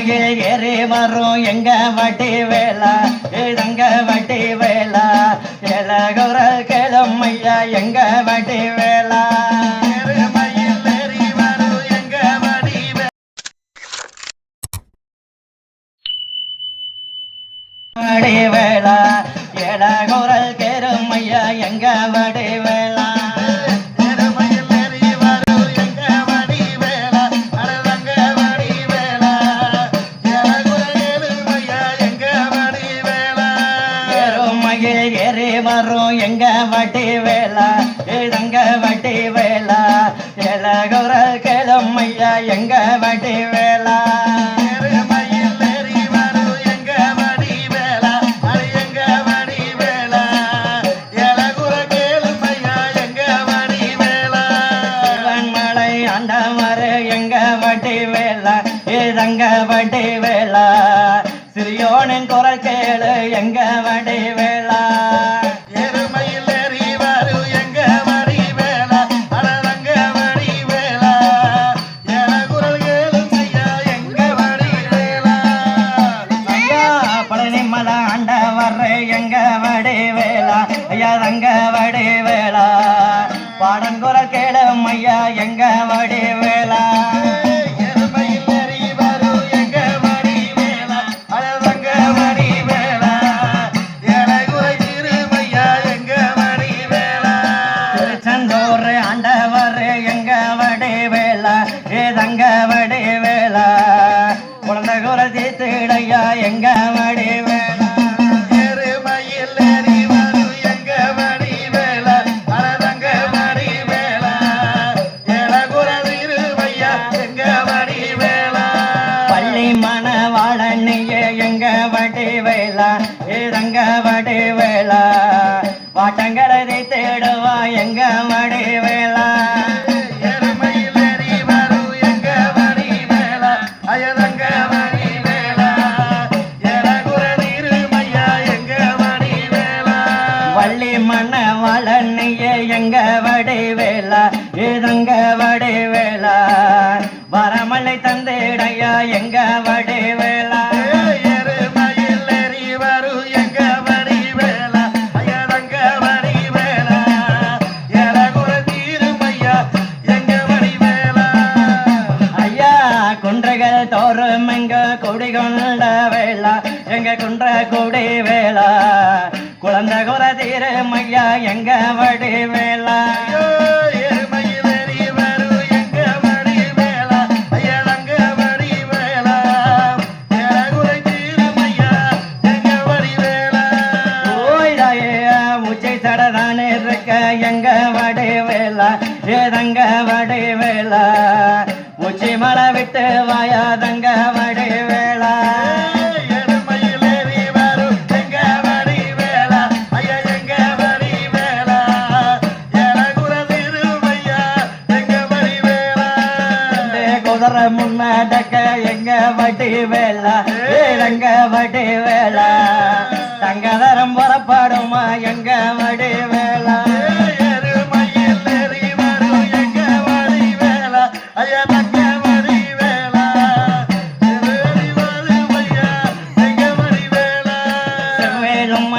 எருமகில் ஏறி வரும் எங்க வட்டி வேலா? இதங்க வட்டி வேலா? எலகுரல் கேளும் ஐயா எங்க வட்டி வேலா? எருமையில் ஏறி வரும் எங்க வடி வேலா எலகுரல் கேளும் ஐயா எங்க வடி வேலா? எருமகில் ஏறி வரும் எங்க வட்டி வேலா? இதங்க வட்டி வேலா? எலகுரல் கேளும் ஐயா எங்க வட்டி வேலா? எங்க வட்டி வேலா? சிறியோனின் குரல் கேளு எங்க வட்டி வேலா? ஆண்டவர் எங்க வடி வேலா ஐயா தங்க வடி வேலா பாடன் குரல் ஐயா எங்க எங்க வடிவேலா எங்க வடி வேலா குழந்தை குறை தீத்துடையா எங்க வடிவேலா எலகுல திருமையா எங்க வடிவேலா வள்ளி மணவாளன்னியே எங்க வடி வேலா ஏதங்க வடி வேலா வரமலை தந்தேடையா எங்க தோறும் எங்க குடி கொண்ட வேளா எங்க குன்ற குடி வேளா. குழந்தை குற தீரமையா எங்க வடி வேளா. எங்க வடி வேளா. ஏதங்க வடி வேளா. உச்சி மலை விட்டு வாயாதங்க வடி வேளா. முன்னடக்க எங்க வட்டி வேலா ஏங்க வட்டி வேலா தங்கதரம் புறப்பாடுமா எங்க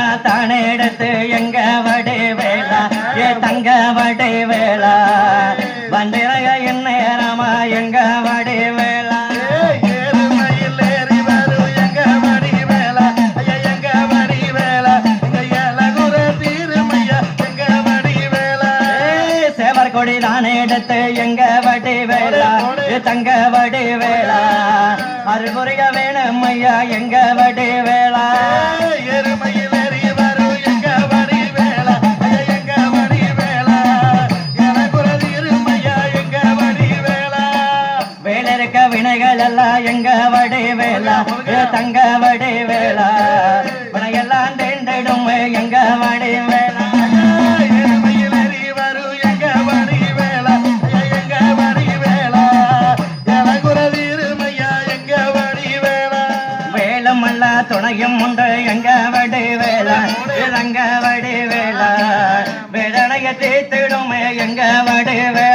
வேலும் தானே எடுத்து எங்க வடி வேலா ஏ தங்க வடி வேலா வண்டிரக நேரமா எங்க வடி சேவர் கொடி தானே எடுத்து எங்க வடி ஏ தங்க வடி வேலா அருகுறிக வேணும் ஐயா எங்க வடி வேலா எருமையில் எங்க வடை வேலா தங்க வடை வேலா வினையெல்லாம் தேர்ந்திடும் எங்க வடை வேலா துணையும் உண்டு எங்க வடி வேலா இளங்க வடி வேலா வேடனைய தீர்த்திடுமே எங்க வடி வேலா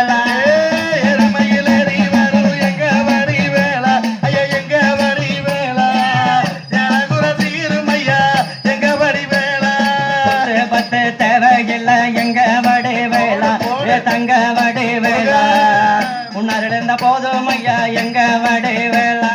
வேலை எங்க வடை வேளா ஏ தங்க வடை வேளா. முன்னாடி இருந்த போதும் ஐயா எங்க வடை வேளா.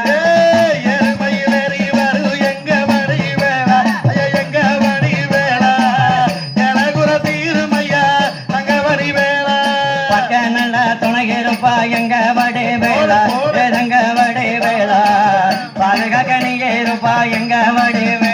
துணையிருப்பா எங்க வடை வேளா. எங்க வடை வேளா. பாதுகாக்க நீங்க இருப்பா எங்க வடை வேளா.